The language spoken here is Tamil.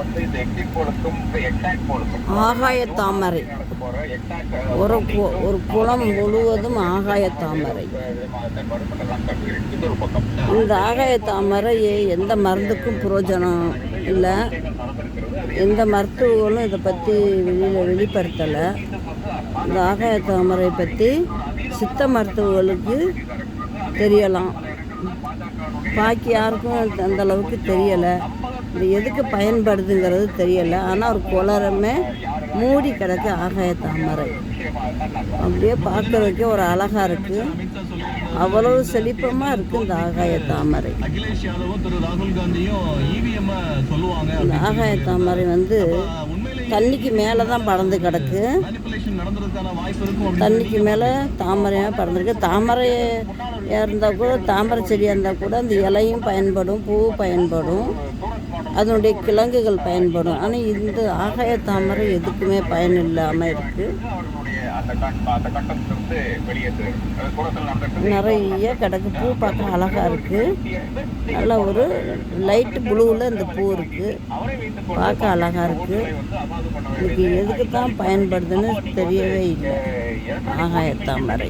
வந்து இந்த எக்ஸிட் போலுக்கும் எக்ஸாக்ட் போலுக்கும் ஆகாய தாமரை. ஒரு ஒரு குளம் முழுவதும் ஆகாய தாமரை. இந்த ஆகாய தாமரை எந்த மருந்துக்கும் பிரயோஜனம் இல்லை. எந்த மருத்துவங்களும் இதை பற்றி வெளியில் வெளிப்படுத்தலை. இந்த ஆகாய தாமரை பற்றி சித்த மருத்துவர்களுக்கு தெரியலாம். பாக்கி யாருக்கும் அந்த அளவுக்கு தெரியலை. இது எதுக்கு பயன்படுதுங்கிறது தெரியலை. ஆனால் ஒரு குளரமே மூடி கிடக்கு ஆகாய தாமரை. அப்படியே பார்க்கறதுக்கே ஒரு அழகாக இருக்குது அவ்வளவு செழிப்பமாக இருக்குது இந்த ஆகாய தாமரை. இந்த ஆகாய தாமரை வந்து தண்ணிக்கு மேலே தான் படர்ந்து கிடக்கு. தண்ணிக்கு மேலே தாமரையாக பறந்துருக்கு தாமரையாக இருந்தால் கூட தாமரை செடியாக இருந்தால் கூட அந்த இலையும் பயன்படும் பூ பயன்படும். அதனுடைய கிழங்குகள் பயன்படும். ஆனால் இந்த ஆகாய தாமரை எதுக்குமே பயன் இல்லாமல் இருக்குது நிறைய கிடக்கு. பூ பார்க்க அழகாக இருக்குது நல்ல ஒரு லைட் ப்ளூவில் இந்த பூ இருக்குது பார்க்க அழகாக இருக்குது இதுக்கு எதுக்கு தான் பயன்படுதுன்னு தெரியவே இல்லை. ஆகாய தாமரை.